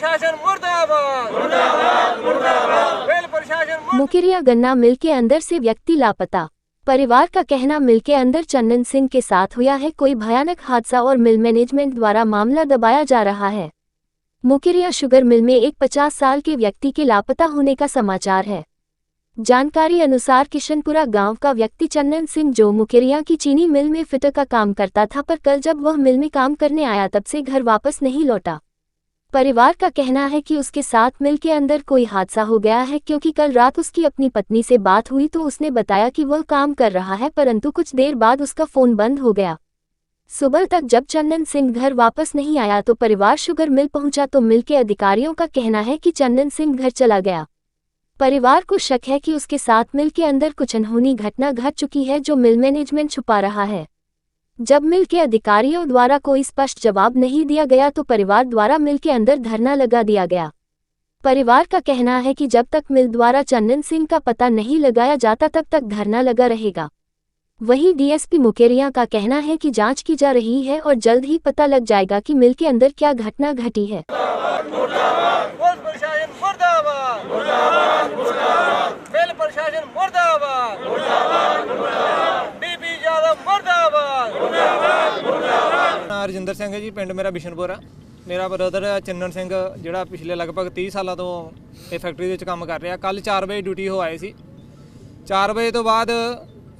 प्रशासन मुर्दाबाद। मुकेरिया गन्ना मिल के अंदर से व्यक्ति लापता। परिवार का कहना मिल के अंदर चंदन सिंह के साथ हुआ है कोई भयानक हादसा और मिल मैनेजमेंट द्वारा मामला दबाया जा रहा है। मुकेरिया शुगर मिल में एक 50 साल के व्यक्ति के लापता होने का समाचार है। जानकारी अनुसार किशनपुरा गाँव का व्यक्ति चंदन सिंह जो मुकेरिया की चीनी मिल में फिटर का काम करता था पर कल जब वह मिल में काम करने आया तब से घर वापस नहीं लौटा। परिवार का कहना है कि उसके साथ मिल के अंदर कोई हादसा हो गया है क्योंकि कल रात उसकी अपनी पत्नी से बात हुई तो उसने बताया कि वह काम कर रहा है परंतु कुछ देर बाद उसका फ़ोन बंद हो गया। सुबह तक जब चंदन सिंह घर वापस नहीं आया तो परिवार शुगर मिल पहुँचा तो मिल के अधिकारियों का कहना है कि चंदन सिंह घर चला गया। परिवार को शक है कि उसके साथ मिल के अंदर कुछ अनहोनी घटना घट चुकी है जो मिल मैनेजमेंट छुपा रहा है। जब मिल के अधिकारियों द्वारा कोई स्पष्ट जवाब नहीं दिया गया तो परिवार द्वारा मिल के अंदर धरना लगा दिया गया। परिवार का कहना है कि जब तक मिल द्वारा चंदन सिंह का पता नहीं लगाया जाता तब तक धरना लगा रहेगा। वहीं डीएसपी मुकेरिया का कहना है कि जाँच की जा रही है और जल्द ही पता लग जाएगा कि मिल के अंदर क्या घटना घटी है। ਨਾਂ ਸਿੰਘ ਜੀ, ਪਿੰਡ ਮੇਰਾ ਬਿਸ਼ਨਪੁਰ ਆ। ਮੇਰਾ ਬ੍ਰਦਰ ਚੰਨਨ ਸਿੰਘ, ਜਿਹੜਾ ਪਿਛਲੇ ਲਗਭਗ 30 ਸਾਲਾਂ ਤੋਂ ਇਹ ਫੈਕਟਰੀ ਦੇ ਵਿੱਚ ਕੰਮ ਕਰ ਰਿਹਾ। ਕੱਲ 4 ਵਜੇ ਡਿਊਟੀ ਹੋ ਆਏ ਸੀ। 4 ਵਜੇ ਤੋਂ ਬਾਅਦ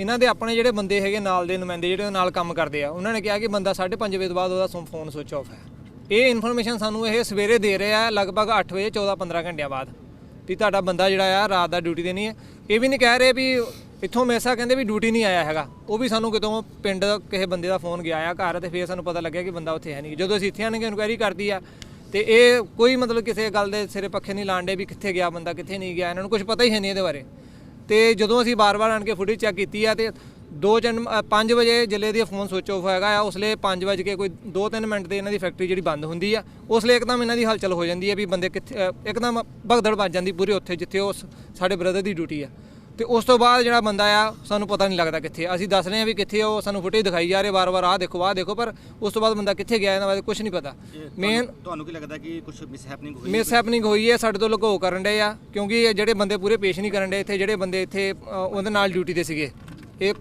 ਇਹਨਾਂ ਦੇ ਆਪਣੇ ਜਿਹੜੇ ਬੰਦੇ ਹੈਗੇ ਨਾਲ ਦੇ ਨੁਮਾਇੰਦੇ ਜਿਹੜੇ ਨਾਲ ਕੰਮ ਕਰਦੇ ਆ, ਉਹਨਾਂ ਨੇ ਕਿਹਾ ਕਿ ਬੰਦਾ 5:30 ਵਜੇ ਤੋਂ ਬਾਅਦ ਉਹਦਾ ਫੋਨ ਸੁਇਚ ਆਫ ਹੈ। ਇਹ ਇਨਫੋਰਮੇਸ਼ਨ ਸਾਨੂੰ ਇਹ ਸਵੇਰੇ ਦੇ ਰਿਹਾ ਲਗਭਗ 8 ਵਜੇ 14-15 ਘੰਟਿਆਂ ਬਾਅਦ ਵੀ ਤੁਹਾਡਾ ਬੰਦਾ ਜਿਹੜਾ ਆ ਰਾਤ ਦਾ ਡਿਊਟੀ ਤੇ ਨਹੀਂ ਹੈ। ਇਹ ਵੀ ਨਹੀਂ ਕਹਿ ਰਹੇ ਵੀ ਇੱਥੋਂ ਮੈਸਾ ਕਹਿੰਦੇ ਵੀ ਡਿਊਟੀ ਨਹੀਂ ਆਇਆ ਹੈਗਾ। ਉਹ ਵੀ ਸਾਨੂੰ ਕਿਤੋਂ ਪਿੰਡ ਕਿਸੇ ਬੰਦੇ ਦਾ ਫੋਨ ਗਿਆ ਆ ਘਰ ਤੇ ਫੇਰ ਸਾਨੂੰ ਪਤਾ ਲੱਗਿਆ ਕਿ ਬੰਦਾ ਉੱਥੇ ਹੈ ਨਹੀਂ। ਜਦੋਂ ਅਸੀਂ ਇੱਥੇ ਆਣ ਕੇ ਇਨਕੁਆਇਰੀ ਕਰਦੀ ਆ, ਤੇ ਇਹ ਕੋਈ ਮਤਲਬ ਕਿਸੇ ਗੱਲ ਦੇ ਸਿਰੇ ਪੱਖੇ ਨਹੀਂ ਲਾਣਦੇ ਵੀ ਕਿੱਥੇ ਗਿਆ ਬੰਦਾ, ਕਿੱਥੇ ਨਹੀਂ ਗਿਆ, ਇਹਨਾਂ ਨੂੰ ਕੁਝ ਪਤਾ ਹੀ ਹੈ ਨਹੀਂ ਇਹਦੇ ਬਾਰੇ। ਤੇ ਜਦੋਂ ਅਸੀਂ ਬਾਰ-ਬਾਰ ਆਣ ਕੇ ਫੁਟੇਜ ਚੈੱਕ ਕੀਤੀ ਆ, ਤੇ 2 ਜਨ 5 ਵਜੇ ਜਿਲੇ ਦੀ ਫੋਨ ਸਵਿਚ ਆਫ ਹੈਗਾ ਆ ਉਸਲੇ 5 ਵਜੇ ਕੇ ਕੋਈ 2-3 ਮਿੰਟ ਦੇ ਇਹਨਾਂ ਦੀ ਫੈਕਟਰੀ ਜਿਹੜੀ ਬੰਦ ਹੁੰਦੀ ਆ ਉਸਲੇ ਇੱਕਦਮ ਇਹਨਾਂ ਦੀ ਹਲਚਲ ਹੋ ਜਾਂਦੀ ਹੈ ਵੀ ਬੰਦੇ ਕਿੱਥੇ ਇੱਕਦਮ ਭਗਦੜ ਵੱਜ ਜਾਂਦੀ ਪੂਰੀ ਉੱਥੇ, ਜਿੱਥੇ ਉਸ ਸਾਡੇ ਬ੍ਰਦਰ ਦੀ ਡਿਊਟੀ ਆ। ਤੇ ਉਸ ਤੋਂ ਬਾਅਦ ਜਿਹੜਾ ਬੰਦਾ ਆ ਸਾਨੂੰ ਪਤਾ ਨਹੀਂ ਲੱਗਦਾ ਕਿੱਥੇ ਆ। ਅਸੀਂ ਦੱਸ ਰਹੇ ਆ ਵੀ ਕਿੱਥੇ ਆ, ਉਹ ਸਾਨੂੰ ਫੁਟੇਜ ਦਿਖਾਈ ਜਾ ਰਹੇ ਵਾਰ-ਵਾਰ ਆਹ ਦੇਖੋ ਆਹ ਦੇਖੋ ਪਰ ਉਸ ਤੋਂ ਬਾਅਦ ਬੰਦਾ ਕਿੱਥੇ ਗਿਆ ਇਹਨਾਂ ਬਾਰੇ ਕੁਝ ਨਹੀਂ ਪਤਾ। ਮੇਨ ਤੁਹਾਨੂੰ ਕੀ ਲੱਗਦਾ ਕਿ ਕੁਝ ਮਿਸ ਹੈਪਨਿੰਗ ਹੋਈ ਮਿਸ ਹੈਪਨਿੰਗ ਹੋਈ ਹੈ ਸਾਡੇ ਤੋਂ ਲੁਕੋ ਕਰਨ ਡਏ ਆ ਕਿਉਂਕਿ ਇਹ ਜਿਹੜੇ ਬੰਦੇ ਪੂਰੇ ਪੇਸ਼ ਨਹੀਂ ਕਰਨ ਡਏ ਇੱਥੇ ਜਿਹੜੇ ਬੰਦੇ ਇੱਥੇ ਉਹਦੇ ਨਾਲ ਡਿਊਟੀ ਤੇ ਸੀਗੇ। ਇਹ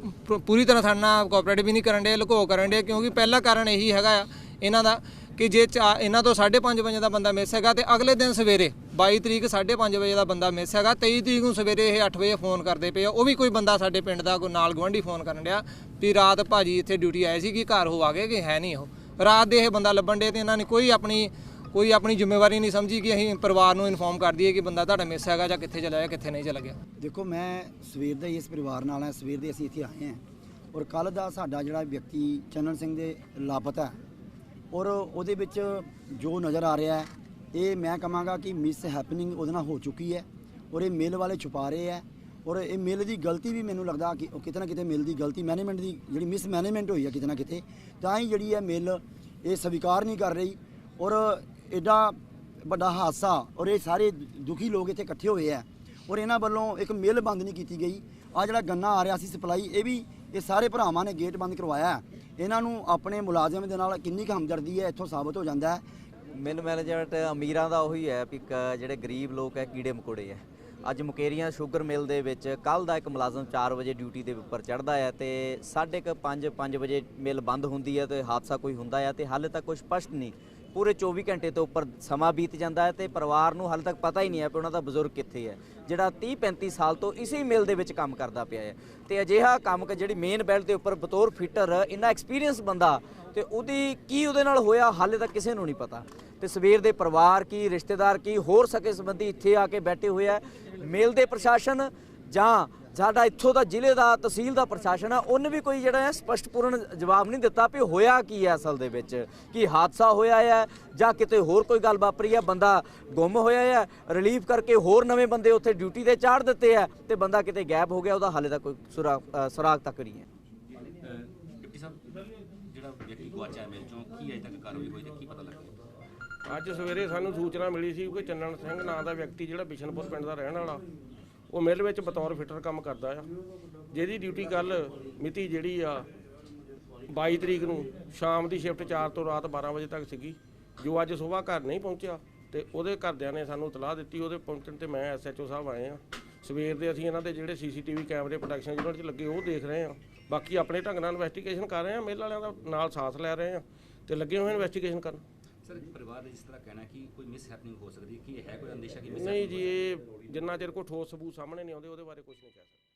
ਪੂਰੀ ਤਰ੍ਹਾਂ ਸਾਡੇ ਨਾਲ ਕੋਆਪਰੇਟਿਵ ਵੀ ਨਹੀਂ ਕਰਨ ਡਏ ਲੁਕੋ ਕਰਨ ਡਏ ਕਿਉਂਕਿ ਪਹਿਲਾ ਕਾਰਨ ਇਹੀ ਹੈਗਾ ਆ ਇਹਨਾਂ ਦਾ ਕਿ ਜੇ ਚਾ- ਇਹਨਾਂ ਤੋਂ 5:30 ਵਜੇ ਦਾ ਬੰਦਾ ਮਿਸ ਹੈਗਾ ਤੇ ਅਗਲੇ ਦਿਨ ਸਵੇਰੇ 22 ਤਰੀਕ 5:30 ਵਜੇ ਦਾ ਬੰਦਾ ਮਿਸ ਹੈਗਾ 23 ਤਰੀਕ ਨੂੰ ਸਵੇਰੇ ਇਹ 8 ਵਜੇ ਫੋਨ ਕਰਦੇ ਪਏ ਆ। ਉਹ ਵੀ ਕੋਈ ਬੰਦਾ ਸਾਡੇ ਪਿੰਡ ਦਾ ਕੋਈ ਨਾਲ ਗਵਾਂਢੀ ਫੋਨ ਕਰਨ ਡਿਆ ਵੀ ਰਾਤ ਭਾਜੀ ਇੱਥੇ ਡਿਊਟੀ ਆਏ ਸੀ ਕਿ ਘਰ ਹੋ ਆ ਗਏ ਕਿ ਹੈ ਨਹੀਂ ਉਹ। ਰਾਤ ਦੇ ਇਹ ਬੰਦਾ ਲੱਭਣ ਡੇ ਤੇ ਇਹਨਾਂ ਨੇ ਕੋਈ ਆਪਣੀ ਕੋਈ ਆਪਣੀ ਜ਼ਿੰਮੇਵਾਰੀ ਨਹੀਂ ਸਮਝੀ ਕਿ ਅਸੀਂ ਪਰਿਵਾਰ ਨੂੰ ਇਨਫੋਰਮ ਕਰ ਦਈਏ ਕਿ ਬੰਦਾ ਤੁਹਾਡਾ ਮਿਸ ਹੈਗਾ ਜਾਂ ਕਿੱਥੇ ਚਲਾ ਗਿਆ, ਕਿੱਥੇ ਨਹੀਂ ਚਲਾ ਗਿਆ। ਦੇਖੋ, ਮੈਂ ਸਵੇਰ ਦਾ ਹੀ ਇਸ ਪਰਿਵਾਰ ਨਾਲ ਹਾਂ ਸਵੇਰ ਦੇ ਅਸੀਂ ਇੱਥੇ ਆਏ ਹਾਂ ਔਰ ਕੱਲ ਦਾ ਸਾਡਾ ਜਿਹੜਾ ਵਿਅਕਤੀ ਚੰਨਨ ਸਿੰਘ ਦੇ ਲਾਪਤਾ ਹੈ ਔਰ ਉਹਦੇ ਵਿੱਚ ਜੋ ਨਜ਼ਰ ਆ ਰਿਹਾ ਹੈ, ਇਹ ਮੈਂ ਕਹਾਂਗਾ ਕਿ ਮਿਸ ਹੈਪਨਿੰਗ ਉਹਦੇ ਨਾਲ ਹੋ ਚੁੱਕੀ ਹੈ ਔਰ ਇਹ ਮਿਲ ਵਾਲੇ ਛੁਪਾ ਰਹੇ ਹੈ ਔਰ ਇਹ ਮਿਲ ਦੀ ਗਲਤੀ ਵੀ ਮੈਨੂੰ ਲੱਗਦਾ ਕਿ ਉਹ ਕਿਤੇ ਨਾ ਕਿਤੇ ਮਿਲ ਦੀ ਗਲਤੀ ਮੈਨੇਜਮੈਂਟ ਦੀ ਜਿਹੜੀ ਮਿਸ ਮੈਨੇਜਮੈਂਟ ਹੋਈ ਹੈ ਕਿਤੇ ਨਾ ਕਿਤੇ, ਤਾਂ ਹੀ ਜਿਹੜੀ ਹੈ ਮਿਲ ਇਹ ਸਵੀਕਾਰ ਨਹੀਂ ਕਰ ਰਹੀ ਔਰ ਐਡਾ ਵੱਡਾ ਹਾਦਸਾ ਔਰ ਇਹ ਸਾਰੇ ਦੁਖੀ ਲੋਕ ਇੱਥੇ ਇਕੱਠੇ ਹੋਏ ਆ ਔਰ ਇਹਨਾਂ ਵੱਲੋਂ ਇੱਕ ਮਿਲ ਬੰਦ ਨਹੀਂ ਕੀਤੀ ਗਈ। ਆ ਜਿਹੜਾ ਗੰਨਾ ਆ ਰਿਹਾ ਸੀ ਸਪਲਾਈ ਇਹ ਵੀ ਇਹ ਸਾਰੇ ਭਰਾਵਾਂ ਨੇ ਗੇਟ ਬੰਦ ਕਰਵਾਇਆ। ਇਹਨਾਂ ਨੂੰ ਆਪਣੇ ਮੁਲਾਜ਼ਮ ਦੇ ਨਾਲ ਕਿੰਨੀ ਕੁ ਹਮਦਰਦੀ ਹੈ, ਇੱਥੋਂ ਸਾਬਤ ਹੋ ਜਾਂਦਾ ਹੈ? ਮਿਲ ਮੈਨੇਜਮੈਂਟ ਅਮੀਰਾਂ ਦਾ ਉਹੀ ਹੈ ਵੀ ਕ- ਜਿਹੜੇ ਗਰੀਬ ਲੋਕ ਹੈ, ਕੀੜੇ ਮਕੋੜੇ ਹੈ। ਅੱਜ ਮੁਕੇਰੀਆਂ ਸ਼ੂਗਰ ਮਿਲ ਦੇ ਵਿੱਚ ਕੱਲ ਦਾ ਇੱਕ ਮੁਲਾਜ਼ਮ 4 ਵਜੇ ਡਿਊਟੀ ਦੇ ਉੱਪਰ ਚੜਦਾ ਹੈ ਤੇ 5:30 5 ਵਜੇ ਮਿਲ ਬੰਦ ਹੁੰਦੀ ਹੈ ਤੇ ਹਾਦਸਾ ਕੋਈ ਹੁੰਦਾ ਹੈ ਤੇ ਹਾਲੇ ਤੱਕ ਕੋਈ ਸਪਸ਼ਟ ਨਹੀਂ। ਪੂਰੇ 24 ਘੰਟੇ ਤੋਂ ਉੱਪਰ ਸਮਾਂ ਬੀਤ ਜਾਂਦਾ ਹੈ ਤੇ ਪਰਿਵਾਰ ਨੂੰ ਹਾਲੇ ਤੱਕ ਪਤਾ ਹੀ ਨਹੀਂ ਹੈ ਕਿ ਉਹਨਾਂ ਦਾ ਬਜ਼ੁਰਗ ਕਿੱਥੇ ਹੈ, ਜਿਹੜਾ 30 35 ਸਾਲ ਤੋਂ ਇਸੇ ਮਿਲ ਦੇ ਵਿੱਚ ਕੰਮ ਕਰਦਾ ਪਿਆ ਹੈ। ਤੇ ਅਜਿਹਾ ਕੰਮ ਕਿ ਜਿਹੜੀ ਮੇਨ ਬੈਲਟ ਦੇ ਉੱਪਰ ਬਤੌਰ ਫਿਟਰ ਇੰਨਾ ਐਕਸਪੀਰੀਅੰਸ ਬੰਦਾ ਤੇ ਉਹਦੀ ਕੀ ਉਹਦੇ ਨਾਲ ਹੋਇਆ ਹਾਲੇ ਤੱਕ ਕਿਸੇ ਨੂੰ ਨਹੀਂ ਪਤਾ। ਤੇ ਸਵੇਰ ਦੇ ਪਰਿਵਾਰ ਕੀ, ਰਿਸ਼ਤੇਦਾਰ ਕੀ, ਹੋਰ ਸਕੇ ਸੰਬੰਧੀ ਇੱਥੇ ਆ ਕੇ ਬੈਠੇ ਹੋਏ ਆ। ਮੇਲ ਦੇ ਪ੍ਰਸ਼ਾਸਨ ਜਾਂ ਸਾਡਾ ਇੱਥੋਂ ਦਾ ਜ਼ਿਲ੍ਹੇ ਦਾ ਤਹਿਸੀਲ ਦਾ ਪ੍ਰਸ਼ਾਸਨ ਆ, ਉਹਨੇ ਵੀ ਕੋਈ ਜਿਹੜਾ ਹੈ ਸਪਸ਼ਟਪੂਰਨ ਜਵਾਬ ਨਹੀਂ ਦਿੱਤਾ ਵੀ ਹੋਇਆ ਕੀ ਹੈ ਅਸਲ ਦੇ ਵਿੱਚ, ਕੀ ਹਾਦਸਾ ਹੋਇਆ ਹੈ ਜਾਂ ਕਿਤੇ ਹੋਰ ਕੋਈ ਗੱਲ ਵਾਪਰੀ ਹੈ, ਬੰਦਾ ਗੁੰਮ ਹੋਇਆ ਹੈ ਰਿਲੀਫ ਕਰਕੇ ਹੋਰ ਨਵੇਂ ਬੰਦੇ ਉੱਥੇ ਡਿਊਟੀ ਤੇ ਚਾੜ ਦਿੱਤੇ ਆ ਤੇ ਬੰਦਾ ਕਿਤੇ ਗਾਇਬ ਹੋ ਗਿਆ, ਉਹਦਾ ਹਾਲੇ ਤੱਕ ਕੋਈ ਸੁਰਾਗ ਤੱਕ ਨਹੀਂ ਹੈ। ਡਿਪਟੀ ਸਾਹਿਬ ਜਿਹੜਾ ਵਿਅਕਤੀ ਗੁਆਚਿਆ ਮਿਲ ਚੋਂ ਕੀ ਅਜੇ ਤੱਕ ਕਾਰਵਾਈ ਹੋਈ ਤੇ ਕੀ ਪਤਾ ਲੱਗਿਆ ਅੱਜ ਸਵੇਰੇ ਸਾਨੂੰ ਸੂਚਨਾ ਮਿਲੀ ਸੀ ਕਿ ਚੰਨਣ ਸਿੰਘ ਨਾਂ ਦਾ ਵਿਅਕਤੀ ਜਿਹੜਾ ਬਿਸ਼ਨਪੁਰ ਪਿੰਡ ਦਾ ਰਹਿਣ ਵਾਲਾ ਉਹ ਮਿਲ ਵਿੱਚ ਬਤੌਰ ਫਿਟਰ ਕੰਮ ਕਰਦਾ ਆ। ਜਿਹਦੀ ਡਿਊਟੀ ਕੱਲ ਮਿਤੀ ਜਿਹੜੀ ਆ 22 ਤਰੀਕ ਨੂੰ ਸ਼ਾਮ ਦੀ ਸ਼ਿਫਟ 4 ਤੋਂ ਰਾਤ 12 ਵਜੇ ਤੱਕ ਸੀਗੀ। ਜੋ ਅੱਜ ਸਵੇਰ ਘਰ ਨਹੀਂ ਪਹੁੰਚਿਆ ਤੇ ਉਹਦੇ ਘਰਦਿਆਂ ਨੇ ਸਾਨੂੰ ਇਤਲਾਹ ਦਿੱਤੀ, ਉਹਦੇ ਪਹੁੰਚਣ ਤੇ ਮੈਂ ਐਸਐਚਓ ਸਾਹਿਬ ਆਏ ਆ। ਸਵੇਰ ਦੇ ਅਸੀਂ ਇਹਨਾਂ ਦੇ ਜਿਹੜੇ ਸੀਸੀਟੀਵੀ ਕੈਮਰੇ ਪ੍ਰੋਡਕਸ਼ਨ ਯੂਨਿਟ 'ਚ ਲੱਗੇ, ਉਹ ਦੇਖ ਰਹੇ ਆ। ਬਾਕੀ ਆਪਣੇ ਢੰਗ ਨਾਲ ਇਨਵੈਸਟੀਗੇਸ਼ਨ ਕਰ ਰਹੇ ਆ, ਮੇਲ ਵਾਲਿਆਂ ਦਾ ਨਾਲ ਸਾਥ ਲੈ ਰਹੇ ਆ ਤੇ ਲੱਗੇ ਹੋਏ ਇਨਵੈਸਟੀਗੇਸ਼ਨ ਕਰਨ। ਸਰ ਪਰਿਵਾਰ ਦਾ ਜਿਸ ਤਰ੍ਹਾਂ ਕਹਿਣਾ ਕਿ ਕੋਈ ਮਿਸ ਹੈਪਨਿੰਗ ਹੋ ਸਕਦੀ ਹੈ ਕਿ ਇਹ ਹੈ ਕੋਈ ਅੰਦੇਸ਼ਾ ਕਿ ਮਿਸ ਨਹੀਂ ਜੀ ਇਹ ਜਿੰਨਾ ਚਿਰ ਕੋਈ ਠੋਸ ਸਬੂਤ ਸਾਹਮਣੇ ਨਹੀਂ ਆਉਂਦੇ ਉਹਦੇ ਬਾਰੇ ਕੁਝ ਨਹੀਂ ਕਹਿ ਸਕਦੇ।